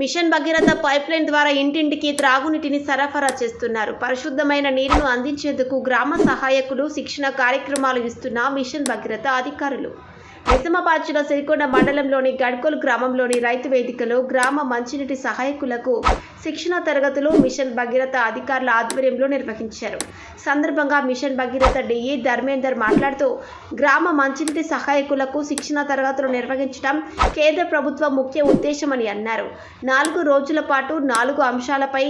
Machine Bhagiratha pipeline ద్వారా ఇంటింటికి త్రాగునీటిని సరఫరా చేస్తున్నారు. పరిశుద్ధమైన నీరును అందించేందుకు గ్రామ సహాయకులు శిక్షణ కార్యక్రమాలు ఇస్తున్న మిషన్ భగీరథ అధికారులు. నిజామాబాద్ సిరికొండ మండలంలోని గడ్కోల్ గ్రామంలోని రైతు వేదికలో గ్రామ మంచినీటి సహాయకులకు శిక్షణ తరగతులు మిషన్ భగీరథ అధికారుల ఆధ్వర్యంలో నిర్వహించారు. సందర్భంగా మిషన్ భగీరథ డిఈ ధర్మేందర్ మాట్లాడుతూ గ్రామ మంచినీటి సహాయకులకు శిక్షణ తరగతులు నిర్వహించడం కేంద్ర ప్రభుత్వ ముఖ్య ఉద్దేశమని అన్నారు. నాలుగు రోజుల పాటు నాలుగు అంశాలపై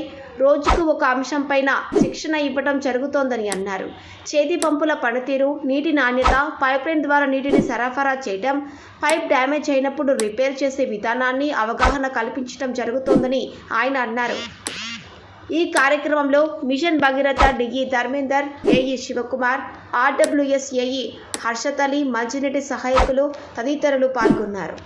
రోజుకు ఒక అంశంపైన శిక్షణ ఇవ్వడం జరుగుతోందని అన్నారు. చేతి పంపుల పనితీరు నీటి నాణ్యత పైప్లైన్ ద్వారా నీటిని సరఫరా చేయడం. పైప్ డ్యామేజ్ అయినప్పుడు రిపేర్ చేసే విధానాన్ని అవగాహన కల్పించడం జరుగుతోందని ఆయన అన్నారు. ఈ కార్యక్రమంలో mission Bhagiratha DE Dharmender AE Shivakumar RWS AE Harshad Ali మంచినీటి సహాయకులు తదితరులు పాల్గొన్నారు.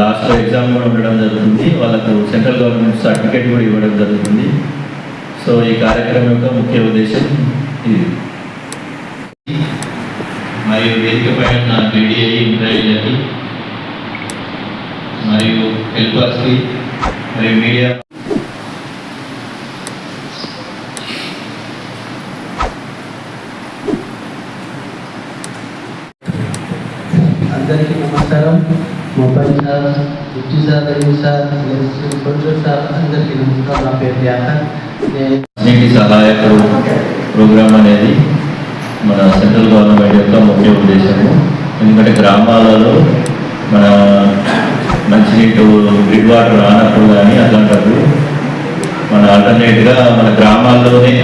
లాస్ట్ ఎగ్జామ్ కూడా ఉండడం జరుగుతుంది. వాళ్ళకు సెంట్రల్ గవర్నమెంట్ సర్టిఫికేట్ కూడా ఇవ్వడం జరుగుతుంది. సో ఈ కార్యక్రమం యొక్క ముఖ్య ఉద్దేశం ఇది. మరియు వేదిక పైన నా బీడీఐ ఇంటర్వ్యూలకి మరియు హెల్పర్స్కి మరియు మీడియా అందరికీ నమస్కారం. Mobile sir Buddhi sir Ravi sir కొంచెం సార్ అందరికీ నమస్కారం నా పేరు వ్యాసన్ నేను ప్రోగ్రామ్ అనేది మన సెంట్రల్ గవర్నమెంట్ యొక్క ముఖ్య ఉద్దేశము ఎందుకంటే గ్రామాలలో మన మంచినీటి గ్రిడ్ వాటర్ రానప్పుడు కానీ అట్లాంటప్పుడు మన ఆల్టర్నేట్గా మన గ్రామాల్లోనే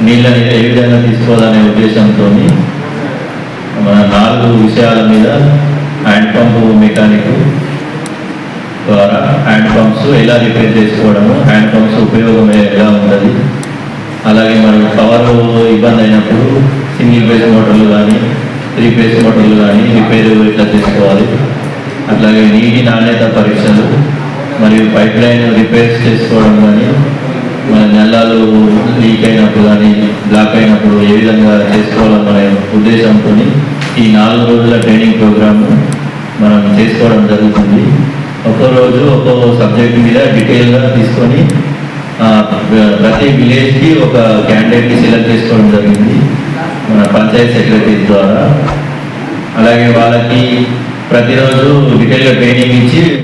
నీళ్ళని ఏ విధంగా తీసుకోవాలనే ఉద్దేశంతో మన నాలుగు విషయాల మీద హ్యాండ్ పంపు మెకానిక్ ద్వారా హ్యాండ్ పంప్స్ ఎలా రిపేర్ చేసుకోవడము హ్యాండ్ పంప్స్ ఉపయోగం ఎలా ఉంటుంది అలాగే మనం పవర్ ఇబ్బంది అయినప్పుడు సింగిల్ ఫేస్ మోటార్లు కానీ త్రీ ఫేస్ మోటార్లు కానీ రిపేర్ ఎట్లా చేసుకోవాలి. అట్లాగే నీటి నాణ్యత పరీక్షలు మరియు పైప్ లైన్ రిపేర్స్ చేసుకోవడం కానీ మన నెలలు లీక్ అయినప్పుడు కానీ బ్లాక్ అయినప్పుడు ఏ విధంగా చేసుకోవాలనే ఉద్దేశంతో ఈ నాలుగు రోజుల ట్రైనింగ్ ప్రోగ్రాము మనం చేసుకోవడం జరుగుతుంది ఒక్కో రోజు ఒక్కో సబ్జెక్ట్ మీద డీటెయిల్గా తీసుకొని ప్రతి విలేజ్కి ఒక క్యాండిడేట్ని సెలెక్ట్ చేసుకోవడం జరిగింది. మన పంచాయత్ సెక్రటరీ ద్వారా. అలాగే వాళ్ళకి ప్రతిరోజు డీటెయిల్గా ట్రైనింగ్ ఇచ్చి